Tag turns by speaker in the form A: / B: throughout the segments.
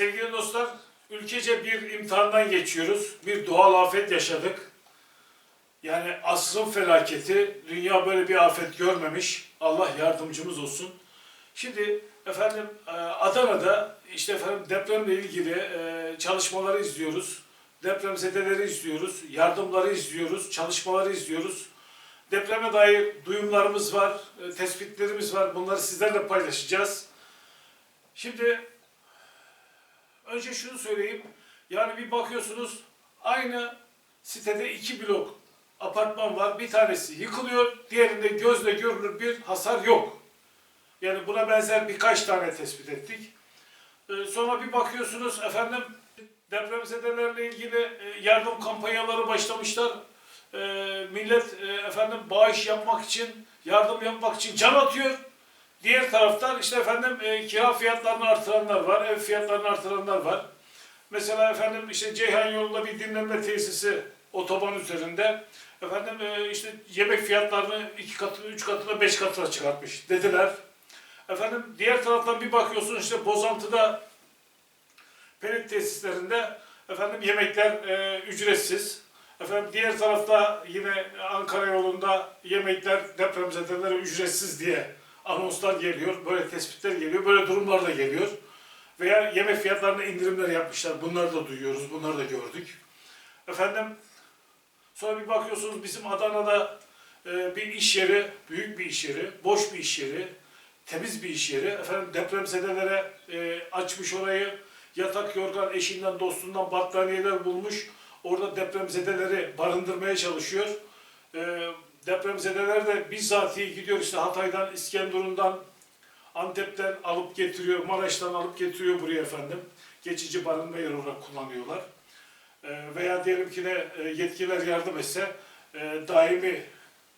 A: Sevgili dostlar, ülkece bir imtihandan geçiyoruz. Bir doğal afet yaşadık. Yani asrın felaketi, dünya böyle bir afet görmemiş. Allah yardımcımız olsun. Şimdi efendim e, Adana'da işte efendim depremle ilgili e, çalışmaları izliyoruz. Depremzedeleri izliyoruz, yardımları izliyoruz, çalışmaları izliyoruz. Depreme dair duyumlarımız var, e, tespitlerimiz var. Bunları sizlerle paylaşacağız. Şimdi önce şunu söyleyeyim. Yani bir bakıyorsunuz aynı sitede iki blok apartman var. Bir tanesi yıkılıyor, diğerinde gözle görülür bir hasar yok. Yani buna benzer birkaç tane tespit ettik. Ee, sonra bir bakıyorsunuz efendim depremzedelerle ilgili e, yardım kampanyaları başlamışlar. Ee, millet e, efendim bağış yapmak için, yardım yapmak için can atıyor. Diğer taraftan işte efendim e, kira fiyatlarını artıranlar var, ev fiyatlarını artıranlar var. Mesela efendim işte Ceyhan yolunda bir dinlenme tesisi otoban üzerinde efendim e, işte yemek fiyatlarını iki katına, üç katına, beş katına çıkartmış dediler. Efendim diğer taraftan bir bakıyorsun işte Bozantı'da pelit tesislerinde efendim yemekler e, ücretsiz. Efendim diğer tarafta yine Ankara yolunda yemekler depremzedelere ücretsiz diye anonslar geliyor. Böyle tespitler geliyor. Böyle durumlar da geliyor. Veya yemek fiyatlarına indirimler yapmışlar. Bunları da duyuyoruz. Bunları da gördük. Efendim sonra bir bakıyorsunuz bizim Adana'da e, bir iş yeri, büyük bir iş yeri, boş bir iş yeri, temiz bir iş yeri. Efendim depremzedelere e, açmış orayı. Yatak, yorgan, eşinden, dostundan battaniyeler bulmuş. Orada depremzedeleri barındırmaya çalışıyor. E, depremzedeler de bizzatihi gidiyor işte Hatay'dan, İskenderun'dan, Antep'ten alıp getiriyor, Maraş'tan alıp getiriyor buraya efendim. Geçici barınma yeri olarak kullanıyorlar. E, veya diyelim ki de e, yetkililer yardım etse e, daimi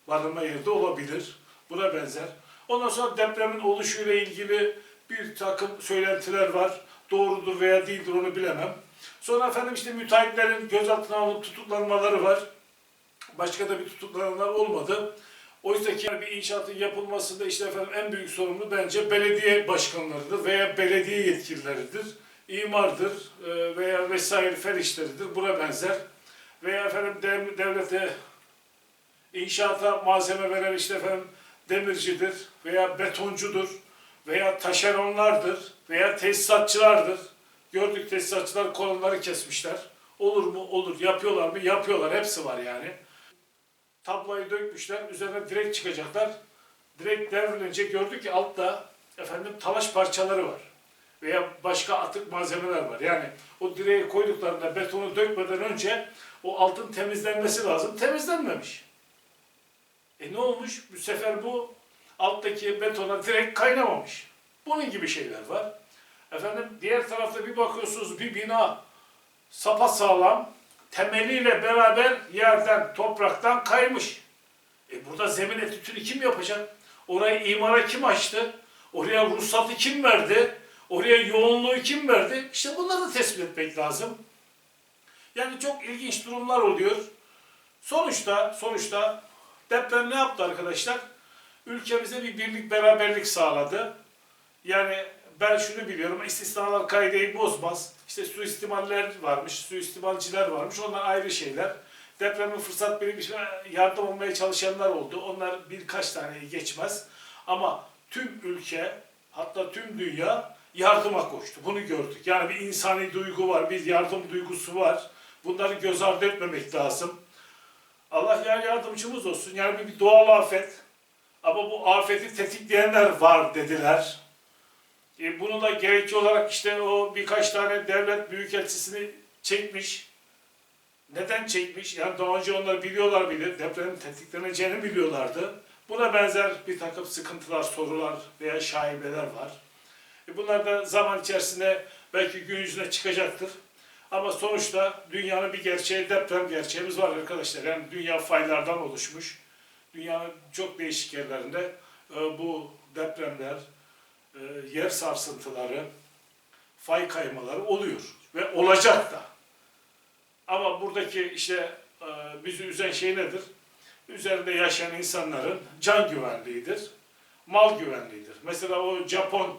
A: barınma yeri de olabilir. Buna benzer. Ondan sonra depremin oluşuyla ilgili bir takım söylentiler var. Doğrudur veya değildir onu bilemem. Sonra efendim işte müteahhitlerin gözaltına alınıp tutuklanmaları var. Başka da bir tutuklananlar olmadı. Oysa ki bir inşaatın yapılmasında işte efendim en büyük sorumlu bence belediye başkanlarıdır veya belediye yetkilileridir. İmardır e, veya vesaire fer işleridir. Buna benzer. Veya efendim dev- devlete inşaata malzeme veren işte efendim demircidir veya betoncudur veya taşeronlardır veya tesisatçılardır. Gördük tesisatçılar kolonları kesmişler. Olur mu? Olur. Yapıyorlar mı? Yapıyorlar. Hepsi var yani. Tablayı dökmüşler. Üzerine direk çıkacaklar. Direkt devrilince gördük ki altta efendim talaş parçaları var. Veya başka atık malzemeler var. Yani o direği koyduklarında betonu dökmeden önce o altın temizlenmesi lazım. Temizlenmemiş. E ne olmuş? Bu sefer bu alttaki betona direkt kaynamamış. Bunun gibi şeyler var. Efendim diğer tarafta bir bakıyorsunuz bir bina sapasağlam temeliyle beraber yerden, topraktan kaymış. E burada zemin etütünü kim yapacak? Orayı imara kim açtı? Oraya ruhsatı kim verdi? Oraya yoğunluğu kim verdi? İşte bunları tespit etmek lazım. Yani çok ilginç durumlar oluyor. Sonuçta, sonuçta deprem ne yaptı arkadaşlar? Ülkemize bir birlik beraberlik sağladı. Yani ben şunu biliyorum, istisnalar kaideyi bozmaz. İşte suistimaller varmış, suistimalciler varmış, onlar ayrı şeyler. Depremin fırsat işte yardım olmaya çalışanlar oldu. Onlar birkaç taneyi geçmez. Ama tüm ülke, hatta tüm dünya yardıma koştu. Bunu gördük. Yani bir insani duygu var, bir yardım duygusu var. Bunları göz ardı etmemek lazım. Allah yani yardımcımız olsun. Yani bir doğal afet. Ama bu afeti tetikleyenler var dediler. E, bunu da gerekçe olarak işte o birkaç tane devlet büyükelçisini çekmiş. Neden çekmiş? Yani daha önce onlar biliyorlar bile depremin tetikleneceğini biliyorlardı. Buna benzer bir takım sıkıntılar, sorular veya şaibeler var. E, bunlar da zaman içerisinde belki gün yüzüne çıkacaktır. Ama sonuçta dünyanın bir gerçeği, deprem gerçeğimiz var arkadaşlar. Yani dünya faylardan oluşmuş. Dünyanın çok değişik yerlerinde e, bu depremler, e, yer sarsıntıları, fay kaymaları oluyor ve olacak da. Ama buradaki işte e, bizi üzen şey nedir? Üzerinde yaşayan insanların can güvenliğidir, mal güvenliğidir. Mesela o Japon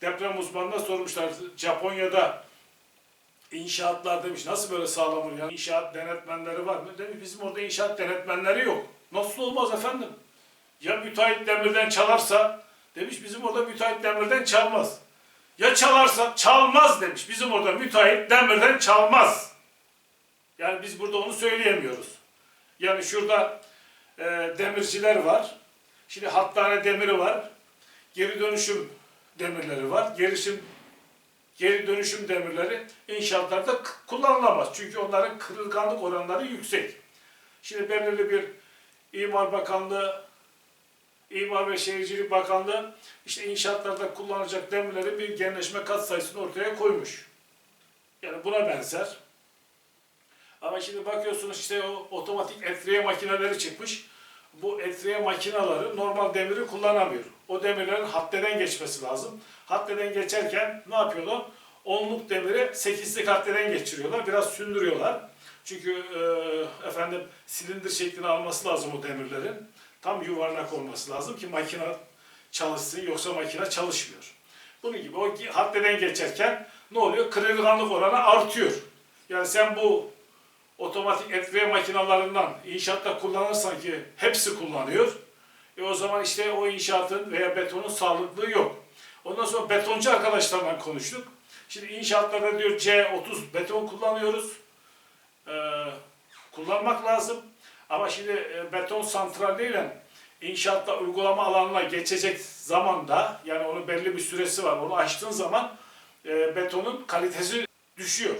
A: deprem uzmanına sormuşlar Japonya'da İnşaatlar demiş nasıl böyle sağlam olur ya? İnşaat denetmenleri var mı? Demiş bizim orada inşaat denetmenleri yok. Nasıl olmaz efendim? Ya müteahhit demirden çalarsa demiş bizim orada müteahhit demirden çalmaz. Ya çalarsa çalmaz demiş. Bizim orada müteahhit demirden çalmaz. Yani biz burada onu söyleyemiyoruz. Yani şurada e, demirciler var. Şimdi hattane demiri var. Geri dönüşüm demirleri var. Gerişim geri dönüşüm demirleri inşaatlarda kullanılamaz. Çünkü onların kırılganlık oranları yüksek. Şimdi belirli bir İmar Bakanlığı, İmar ve Şehircilik Bakanlığı işte inşaatlarda kullanılacak demirleri bir genleşme kat sayısını ortaya koymuş. Yani buna benzer. Ama şimdi bakıyorsunuz işte o otomatik etriye makineleri çıkmış. Bu etriye makineleri normal demiri kullanamıyor. O demirlerin haddeden geçmesi lazım. Haddeden geçerken ne yapıyorlar? Onluk demiri sekizlik haddeden geçiriyorlar. Biraz sündürüyorlar. Çünkü e, efendim silindir şeklini alması lazım o demirlerin. Tam yuvarlak olması lazım ki makine çalışsın yoksa makine çalışmıyor. Bunun gibi o haddeden geçerken ne oluyor? Kırılganlık oranı artıyor. Yani sen bu otomatik etkiye makinalarından inşaatta kullanırsan ki hepsi kullanıyor. E o zaman işte o inşaatın veya betonun sağlıklığı yok. Ondan sonra betoncu arkadaşlarla konuştuk. Şimdi inşaatlarda diyor C30 beton kullanıyoruz. Ee, kullanmak lazım. Ama şimdi e, beton santraliyle inşaatta uygulama alanına geçecek zamanda yani onun belli bir süresi var. Onu aştığın zaman e, betonun kalitesi düşüyor.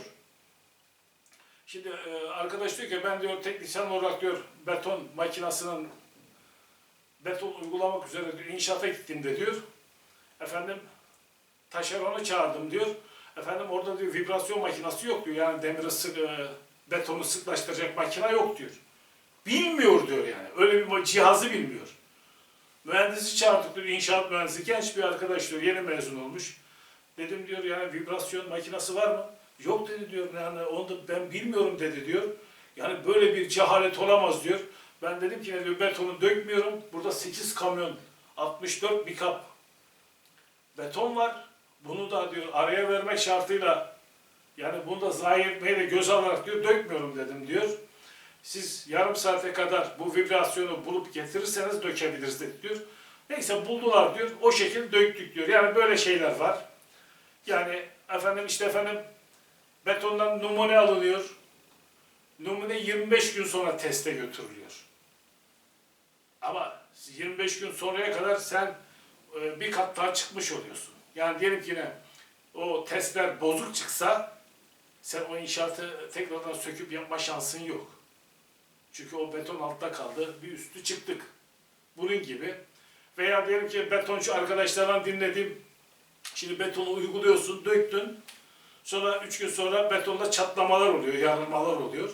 A: Şimdi e, arkadaş diyor ki ben diyor teknisyen olarak diyor beton makinasının beton uygulamak üzere diyor, inşaata gittiğimde diyor efendim taşeronu çağırdım diyor. Efendim orada diyor vibrasyon makinesi yok diyor. Yani demiri sık, betonu sıklaştıracak makine yok diyor. Bilmiyor diyor yani. Öyle bir cihazı bilmiyor. Mühendisi çağırdık diyor. İnşaat mühendisi genç bir arkadaş diyor. Yeni mezun olmuş. Dedim diyor yani vibrasyon makinesi var mı? Yok dedi diyor. Yani onu da ben bilmiyorum dedi diyor. Yani böyle bir cehalet olamaz diyor. Ben dedim ki diyor betonu dökmüyorum. Burada 8 kamyon 64 bikap beton var. Bunu da diyor araya vermek şartıyla yani bunu da zayi etmeyi de göz alarak diyor dökmüyorum dedim diyor. Siz yarım saate kadar bu vibrasyonu bulup getirirseniz dökebiliriz diyor. Neyse buldular diyor. O şekilde döktük diyor. Yani böyle şeyler var. Yani efendim işte efendim betondan numune alınıyor. Numune 25 gün sonra teste götürülüyor. Ama 25 gün sonraya kadar sen e, bir kat daha çıkmış oluyorsun. Yani diyelim ki ne o testler bozuk çıksa sen o inşaatı tekrardan söküp yapma şansın yok. Çünkü o beton altta kaldı. Bir üstü çıktık. Bunun gibi. Veya diyelim ki betoncu arkadaşlardan dinledim. Şimdi betonu uyguluyorsun, döktün. Sonra üç gün sonra betonda çatlamalar oluyor, yarılmalar oluyor.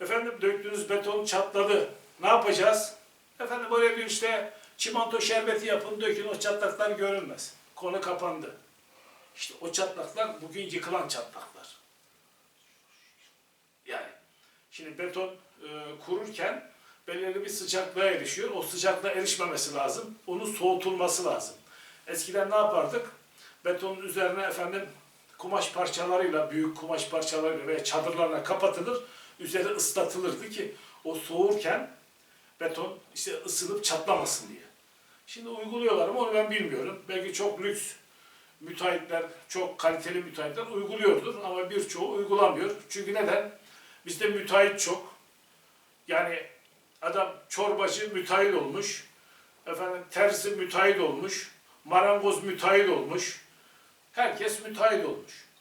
A: Efendim döktüğünüz beton çatladı. Ne yapacağız? Efendim böyle bir işte çimento şerbeti yapın, dökün o çatlaklar görünmez. Konu kapandı. İşte o çatlaklar bugün yıkılan çatlaklar. Şimdi beton e, kururken belirli bir sıcaklığa erişiyor. O sıcaklığa erişmemesi lazım. Onun soğutulması lazım. Eskiden ne yapardık? Betonun üzerine efendim kumaş parçalarıyla, büyük kumaş parçalarıyla veya çadırlarla kapatılır. Üzeri ıslatılırdı ki o soğurken beton işte ısınıp çatlamasın diye. Şimdi uyguluyorlar mı onu ben bilmiyorum. Belki çok lüks müteahhitler, çok kaliteli müteahhitler uyguluyordur ama birçoğu uygulamıyor. Çünkü neden? Bizde müteahhit çok. Yani adam çorbacı müteahhit olmuş. Efendim terzi müteahhit olmuş. Marangoz müteahhit olmuş. Herkes müteahhit olmuş.